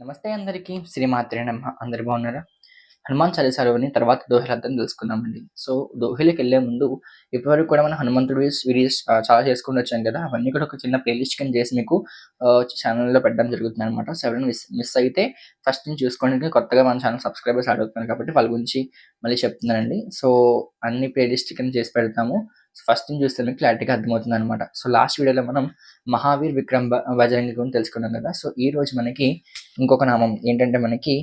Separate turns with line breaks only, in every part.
నమస్తే అందరికీ. శ్రీమాత్రే నమ్మ అందరు బాగున్నారా? హనుమాన్ చాలీసాలోని తర్వాత దోహలర్థం తెలుసుకుందామండి. సో దోహలకి వెళ్ళే ముందు ఇప్పటివరకు కూడా మనం హనుమంతుడి వీడియోస్ చాలా చేసుకుని వచ్చాం కదా. అవన్నీ కూడా ఒక చిన్న ప్లేలిస్ట్ కింద చేసి మీకు ఛానల్లో పెట్టడం జరుగుతుంది అనమాట సో ఎవరైనా మిస్ మిస్ అయితే ఫస్ట్ నుంచి చూసుకోండి. కొత్తగా మన ఛానల్ సబ్స్క్రైబర్స్ అడుగుతున్నారు కాబట్టి వాళ్ళ గురించి మళ్ళీ చెప్తున్నానండి. సో అన్ని ప్లేలిస్ట్ కింద చేసి పెడతాము. ఫస్ట్ నుంచి చూస్తే క్లారిటీగా అర్థమవుతుంది అనమాట సో లాస్ట్ వీడియోలో మనం మహావీర్ విక్రమ్ బజరంగి గురించి తెలుసుకున్నాం కదా. సో ఈ రోజు మనకి ఇంకొక నామం ఏంటంటే మనకి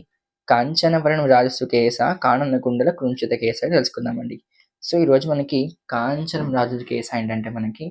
కాంచనవరం రాజస్సు కేస కానన్న కుండల కృంచిత కేస తెలుసుకుందామండి. సో ఈ రోజు మనకి కాంచనం రాజు కేస ఏంటంటే మనకి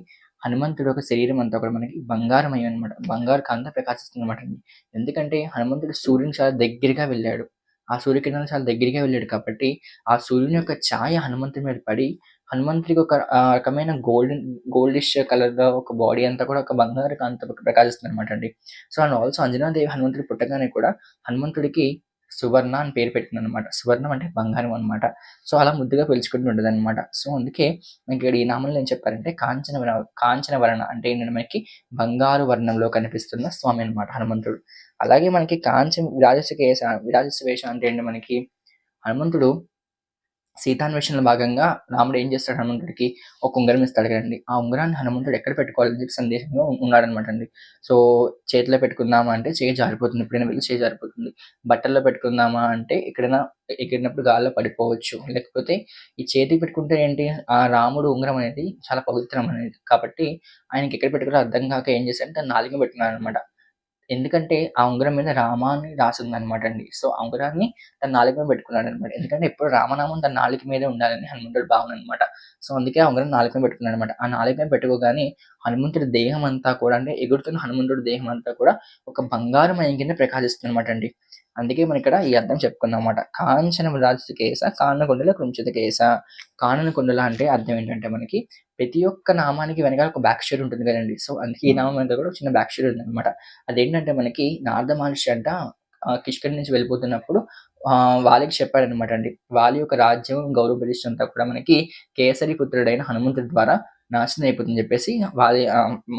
హనుమంతుడు ఒక శరీరం అంతా కూడా మనకి బంగారమయం అనమాట బంగారు కాంత ప్రకాశిస్తుంది అనమాట అండి. ఎందుకంటే హనుమంతుడు సూర్యుని చాలా దగ్గరగా వెళ్ళాడు. ఆ సూర్యకిరణాలు చాలా దగ్గరగా వెళ్ళాడు కాబట్టి ఆ సూర్యుని యొక్క ఛాయ హనుమంతుడి మీద పడి హనుమంతుడికి ఒక రకమైన గోల్డెన్ గోల్డిష్ కలర్ ఒక బాడీ అంతా కూడా ఒక బంగారు కాంత ప్రకాశిస్తుంది అనమాట అండి. సో అండ్ ఆల్సో అంజనాదేవి హనుమంతుడి పుట్టగానే కూడా హనుమంతుడికి సువర్ణ అని పేరు పెట్టింది అనమాట సువర్ణం అంటే బంగారం అన్నమాట. సో అలా ముద్దుగా పిలుచుకుంటూ ఉండదు అనమాట సో అందుకే మనకి ఇక్కడ ఈ నామంలో ఏం చెప్పారంటే కాంచన కాంచన వర్ణ అంటే ఏంటంటే మనకి బంగారు వర్ణంలో కనిపిస్తున్న స్వామి అనమాట హనుమంతుడు. అలాగే మనకి కాంచన విరాజసకేశ విరాజస్వేష అంటే ఏంటి మనకి? హనుమంతుడు సీతాన్వేషణలో భాగంగా రాముడు ఏం చేస్తాడు? హనుమంతుడికి ఒక ఉంగరం ఇస్తాడు కదండి. ఆ ఉంగరాన్ని హనుమంతుడు ఎక్కడ పెట్టుకోవాలని చెప్పి సందేశంలో ఉన్నాడనమాట అండి సో చేతిలో పెట్టుకుందామా అంటే చేయి జారిపోతుంది. ఎప్పుడైనా వెళ్ళి చేయి జారిపోతుంది. బట్టల్లో పెట్టుకుందామా అంటే ఎక్కడైనా ఎగిరినప్పుడు గాల్లో పడిపోవచ్చు. లేకపోతే ఈ చేతికి పెట్టుకుంటే ఏంటి? ఆ రాముడు ఉంగరం అనేది చాలా పవిత్రం అనేది. కాబట్టి ఆయనకి ఎక్కడ పెట్టుకోవాలో అర్థం కాక ఏం చేశాడంటే నాలుగు పెట్టుకున్నాడు అనమాట ఎందుకంటే ఆ ఉంగరం మీద రామ అని రాసింది అనమాట అండి. సో ఆ ఉంగరాన్ని తన నాలుగు మీద పెట్టుకున్నాడు అనమాట ఎందుకంటే ఎప్పుడు రామనామం తన నాలుగు మీదే ఉండాలని హనుమంతుడు భావన అనమాట సో అందుకే ఆ ఉంగరం నాలుగు మీద పెట్టుకున్నాడు అనమాట ఆ నాలుగు మీద పెట్టుకోగానే హనుమంతుడి దేహం అంతా కూడా అంటే ఎగురుతున్న హనుమంతుడి దేహం అంతా కూడా ఒక బంగారం అయిన కింద ప్రకాశిస్తుంది అనమాట అండి. అందుకే మనం ఇక్కడ ఈ అర్థం చెప్పుకున్నాం అనమాట కాంచన రాజు కేస కానకొండల కృంచిత కేస కానన కొండల అంటే అర్థం ఏంటంటే మనకి ప్రతి ఒక్క నామానికి వెనకాల ఒక బ్యాక్ స్టోరీ ఉంటుంది కదండి. సో అందుకే ఈ నామం అంతా కూడా చిన్న బ్యాక్ స్టోరీ ఉంది అనమాట అదేంటంటే మనకి నారద మహర్షి అంట ఆ, కిష్కింధ నుంచి వెళ్ళిపోతున్నప్పుడు వాళ్ళకి చెప్పాడు అనమాట అండి. వాళ్ళ యొక్క రాజ్యం గౌరవ ప్రతిష్ట అంతా కూడా మనకి కేసరి పుత్రుడైన హనుమంతుడి ద్వారా నాశనం అయిపోతుందని చెప్పేసి వాళ్ళ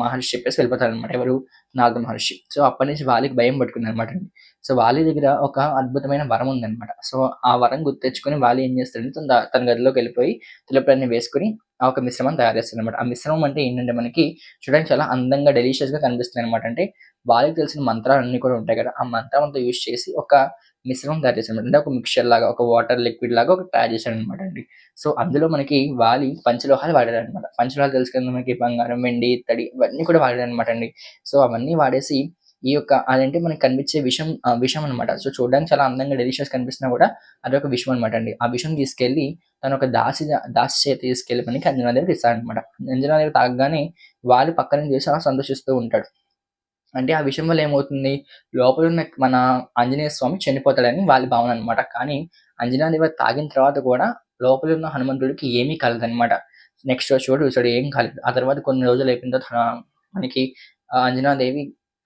మహర్షి చెప్పేసి వెళ్ళిపోతారు అనమాట ఎవరు? నారద మహర్షి. సో అప్పటి నుంచి వాళ్ళకి భయం పట్టుకుంది అనమాట అండి. సో వాళ్ళ దగ్గర ఒక అద్భుతమైన వరం ఉందన్నమాట. సో ఆ వరం గుర్తు తెచ్చుకొని వాళ్ళు ఏం చేస్తారంటే తన తన గదిలోకి వెళ్ళిపోయి తులపులన్నీ వేసుకుని ఆ ఒక మిశ్రమం తయారు చేస్తారు అనమాట ఆ మిశ్రమం అంటే ఏంటంటే మనకి చూడడానికి చాలా అందంగా డెలిషియస్గా కనిపిస్తుంది అనమాట అంటే వాళ్ళకి తెలిసిన మంత్రాలు అన్ని కూడా ఉంటాయి కదా ఆ మంత్రం అంతా యూజ్ చేసి ఒక మిశ్రమం తయారు చేశారు అంటే ఒక మిక్చర్ లాగా ఒక వాటర్ లిక్విడ్ లాగా ఒక తయారు చేశారు అనమాట అండి. సో అందులో మనకి వాలి పంచలోహాలు వాడారు అనమాట పంచలోహాలు తెలుసుకుంటే మనకి బంగారం వెండి ఇత్తడి ఇవన్నీ కూడా వాడారు అనమాట అండి. సో అవన్నీ వాడేసి ఈ యొక్క అదంటే మనకి కనిపించే విషం విషయం విషం అనమాట సో చూడడానికి చాలా అందంగా డెలిషియస్ కనిపిస్తున్నా కూడా అదొక విషయం విషం అనమాట అండి. ఆ విషం తీసుకెళ్ళి తను ఒక దాసి దాసి చేతి తీసుకెళ్ళి మనకి అంజనాదేవికి ఇస్తాడనమాట అంజనాదేవి తాగగానే వాళ్ళు పక్కన చేసి అలా సంతోషిస్తూ ఉంటాడు. అంటే ఆ విషయం వల్ల ఏమవుతుంది? లోపల ఉన్న మన ఆంజనేయ స్వామి చనిపోతాడని వాళ్ళ భావన అనమాట కానీ అంజనాదేవి తాగిన తర్వాత కూడా లోపల ఉన్న హనుమంతుడికి ఏమీ కలదనమాట నెక్స్ట్ చూడు చూసాడు ఏం కాలేదు. ఆ తర్వాత కొన్ని రోజులు అయిపోయిన తర్వాత మనకి అంజనాదేవి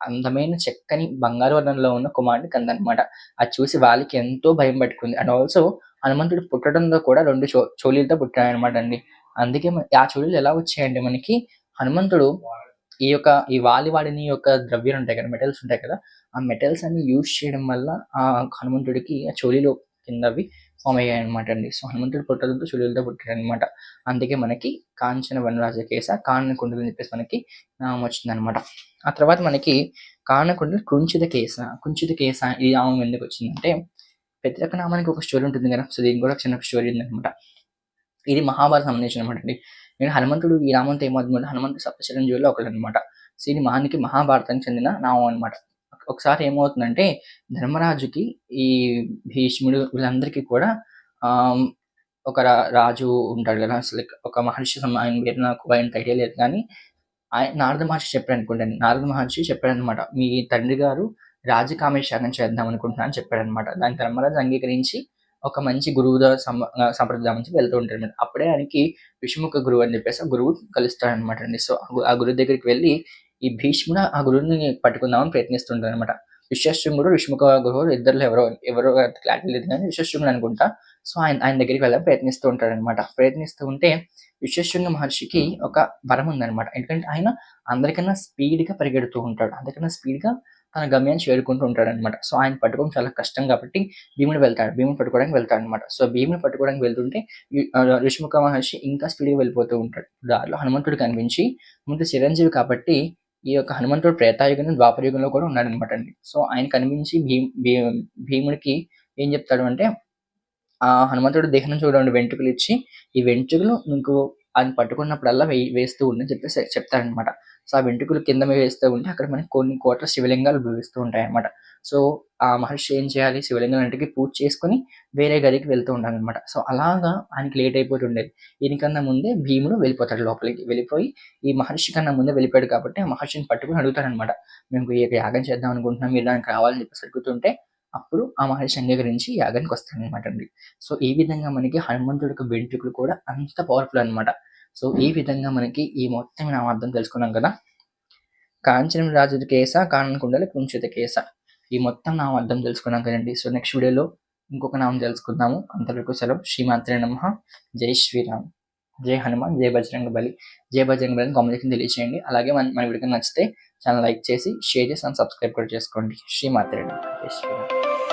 అందమైన చక్కని బంగారు వర్ణంలో ఉన్న కుమారుడిని కందనమాట. అది చూసి వాళ్ళకి ఎంతో భయం పట్టుకుంది. అండ్ ఆల్సో హనుమంతుడు పుట్టడంలో కూడా రెండు చో చోళీలతో పుట్టాడనమాట అండి. అందుకే ఆ చోళీలు ఎలా వచ్చాయంటే మనకి హనుమంతుడు ఈ యొక్క ఈ వాలి వాడిని యొక్క ద్రవ్యాలు ఉంటాయి కదా మెటల్స్ ఉంటాయి కదా ఆ మెటల్స్ అన్ని యూజ్ చేయడం వల్ల ఆ హనుమంతుడికి ఆ చోళీలు కిందవి ఫామ్ అయ్యాయి అనమాట అండి. సో హనుమంతుడు పుట్టడంతో చోళీలతో పుట్టాడు అనమాట అందుకే మనకి కాంచన వనరాజ కేస కానకుండలు అని చెప్పేసి మనకి నామం వచ్చింది అనమాట ఆ తర్వాత మనకి కానకుండలు కుంచిత కేస. కుంచిత కేస ఈ నామం ఎందుకు వచ్చిందంటే ప్రతి ఒక్క నామానికి ఒక స్టోరీ ఉంటుంది కదా సో దీనికి కూడా చిన్న స్టోరీ ఉంది అనమాట ఇది మహాభారత సంబంధించిన అనమాట అండి. నేను హనుమంతుడు ఈ నామంతో ఏమవుతుందంటే హనుమంతుడు సప్త చిరంజీవుల్లో ఒకడు అనమాట సో ఇది మహానికి మహాభారతానికి చెందిన నామం అనమాట. ఒకసారి ఏమవుతుందంటే ధర్మరాజుకి ఈ భీష్ముడు వీళ్ళందరికీ కూడా ఒక రాజు ఉంటాడు కదా అసలు ఒక మహర్షి ఆయన పేరు నాకు ఆయన ఐడియా లేదు కానీ ఆయన నారద మహర్షి చెప్పాడు అనుకుంటాను నారద మహర్షి చెప్పాడు అనమాట మీ తండ్రి గారు రాజకామేశ్వరం చేద్దాం అనుకుంటున్నాను చెప్పాడు అనమాట దాని ధర్మరాజు అంగీకరించి ఒక మంచి గురువుతో సంప్రదాయం నుంచి వెళ్తూ ఉంటారు. అనమాట అప్పుడే ఆయనకి విషముఖ గురువు అని చెప్పేసి ఆ గురువు కలుస్తాడు అనమాట అండి. సో ఆ గురువు దగ్గరికి వెళ్ళి ఈ భీష్ముడు ఆ గురువుని పట్టుకుందామని ప్రయత్నిస్తుంటాడు అనమాట విశ్వశృంగుడు విష్ముఖ గురువు ఇద్దరు ఎవరో ఎవరో క్లారిటీ లేదు కానీ విశ్వశృంగుడు అనుకుంటా. సో ఆయన ఆయన దగ్గరికి వెళ్ళాలని ప్రయత్నిస్తూ ఉంటాడు అనమాట ప్రయత్నిస్తూ ఉంటే విశ్వశృంగ మహర్షికి ఒక వరం ఉందన్నమాట ఎందుకంటే ఆయన అందరికన్నా స్పీడ్గా పరిగెడుతూ ఉంటాడు. అందరికన్నా స్పీడ్గా తన గమ్యాన్ని చేరుకుంటూ ఉంటాడనమాట. సో ఆయన పట్టుకోవడం చాలా కష్టం కాబట్టి భీముడు వెళ్తాడు. భీముని పట్టుకోవడానికి వెళ్తాడు అనమాట సో భీముని పట్టుకోవడానికి వెళ్తుంటే ఈ- ఋషిముఖ మహర్షి ఇంకా స్పీడ్గా వెళ్ళిపోతూ ఉంటాడు. దారిలో హనుమంతుడు కనిపించి ముందు చిరంజీవి కాబట్టి ఈ యొక్క హనుమంతుడు ప్రేతాయుగం ద్వాపరయుగంలో కూడా ఉన్నాడనమాట అండి. సో ఆయన కనిపించి భీమ్ భీ- భీముడికి ఏం చెప్తాడు అంటే ఆ హనుమంతుడు దేహం చూడండి వెంట్రుకలు ఇచ్చి ఈ వెంట్రుకలు నీకు ఆయన పట్టుకున్నప్పుడల్లా వే వేస్తూ ఉండని చెప్పేసి చెప్తాడనమాట సో ఆ వెంట్రుకలు కింద వేస్తూ ఉంటే అక్కడ మనకి కొన్ని కోట్ల శివలింగాలు ఉద్భవిస్తూ ఉంటాయి అనమాట సో ఆ మహర్షి ఏం చేయాలి? శివలింగాలన్నిటికీ పూజ చేసుకొని వేరే గదికి వెళ్తూ ఉండాలన్నమాట. సో అలాగా ఆయనకి లేట్ అయిపోతుండేది. దీనికన్నా ముందే భీముడు వెళ్ళిపోతాడు లోపలికి. వెళ్ళిపోయి ఈ మహర్షి కన్నా ముందే వెళ్ళిపోయాడు కాబట్టి ఆ మహర్షిని పట్టుకుని అడుగుతాడనమాట మేము ఈ యాగం చేద్దాం అనుకుంటున్నాం మీరు దానికి రావాలని చెప్పేసి అడుగుతుంటే అప్పుడు ఆ మహర్షి అంగీకరించి యాగానికి వస్తాడనమాట అండి. సో ఈ విధంగా మనకి హనుమంతుడు యొక్క వెంట్రుకలు కూడా అంత పవర్ఫుల్ అనమాట సో ఈ విధంగా మనకి ఈ మొత్తం నామార్థం తెలుసుకున్నాం కదా? కాంచనం రాజుది కేస కానకుండల కుంచిత కేస. ఈ మొత్తం నామార్థం తెలుసుకున్నాం కదండి. సో నెక్స్ట్ వీడియోలో ఇంకొక నామం తెలుసుకుందాము. అంతవరకు సెలవు. శ్రీమాత్రే నమ. జై శ్రీరామ్. జై హనుమాన్. జై బజరంగ బలి. జై బజరంగ బలి కామెంట్ తెలియజేయండి అలాగే మన మన వీడియో నచ్చితే ఛానల్ లైక్ చేసి షేర్ చేసి సబ్స్క్రైబ్ కూడా చేసుకోండి. శ్రీమాత్రే నమ. జై శ్రీరామ్.